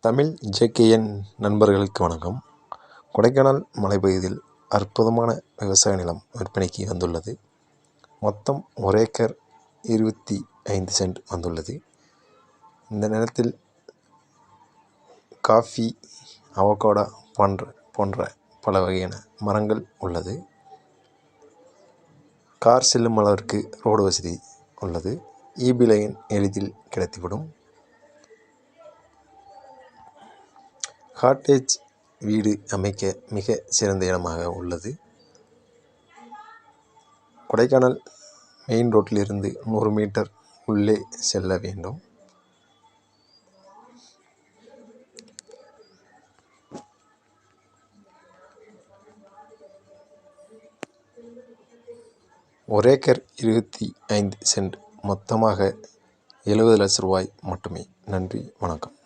Tamil JKN நண்பர்களுக்கு வணக்கம். கொடைக்கானல் மலைப்பகுதியில் அற்புதமான விவசாய நிலம் விற்பனைக்கு வந்துள்ளது. மொத்தம் ஒரு ஏக்கர் இருபத்தி ஐந்து சென்ட் வந்துள்ளது. இந்த நிலத்தில் காஃபி அவகோடா போன்ற போன்ற பல வகையான மரங்கள் உள்ளது. கார் செல்லும் அளவிற்கு ரோடு வசதி உள்ளது. ஈபி லைன் எளிதில் கிடைத்துவிடும். காட்டேஜ் வீடு அமைக்க மிக சிறந்த இடமாக உள்ளது. கொடைக்கானல் மெயின் ரோட்டிலிருந்து நூறு மீட்டர் உள்ளே செல்ல வேண்டும். ஒரு ஏக்கர் இருபத்தி ஐந்து சென்ட் மொத்தமாக எழுபது லட்ச ரூபாய் மட்டுமே. நன்றி வணக்கம்.